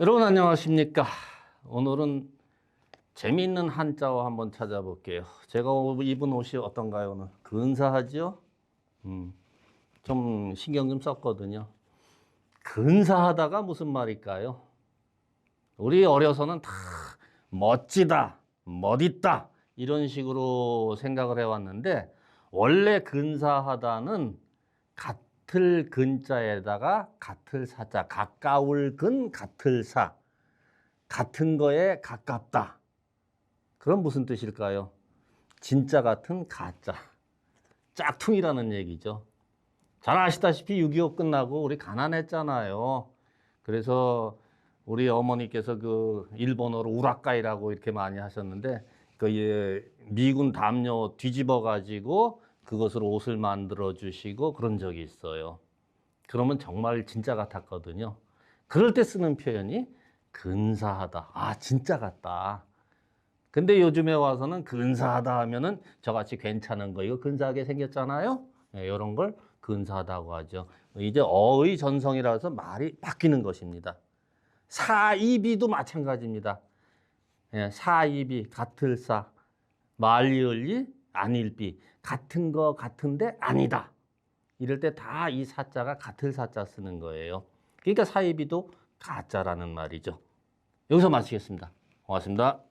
여러분 안녕하십니까? 오늘은 재미있는 한자어 한번 찾아볼게요. 제가 입은 옷이 어떤가요 오늘? 근사하죠? 음, 좀 신경 좀 썼거든요. 근사하다가 무슨 말일까요? 우리 어려서는 다 멋지다, 멋있다 이런 식으로 생각을 해왔는데 원래 근사하다는 같 을 근자에다가 같을 사자, 가까울 근 같을 사, 같은 거에 가깝다. 그럼 무슨 뜻일까요? 진짜 같은 가짜, 짝퉁이라는 얘기죠. 잘 아시다시피 6.25 끝나고 우리 가난했잖아요. 그래서 우리 어머니께서 그 일본어로 우라카이라고 이렇게 많이 하셨는데 그 예, 미군 담요 뒤집어 가지고 그것으로 옷을 만들어 주시고 그런 적이 있어요. 그러면 정말 진짜 같았거든요. 그럴 때 쓰는 표현이 근사하다. 아, 진짜 같다. 근데 요즘에 와서는 근사하다 하면은 저같이 괜찮은 거, 이거 근사하게 생겼잖아요? 네, 이런 걸 근사하다고 하죠. 이제 어의 전성이라서 말이 바뀌는 것입니다. 사이비도 마찬가지입니다. 예, 사이비, 같을 사, 말리을리, 아닐비. 같은 거 같은데 아니다. 이럴 때 다 이 사자가 같을 사자 쓰는 거예요. 그러니까 사이비도 가짜라는 말이죠. 여기서 마치겠습니다. 고맙습니다.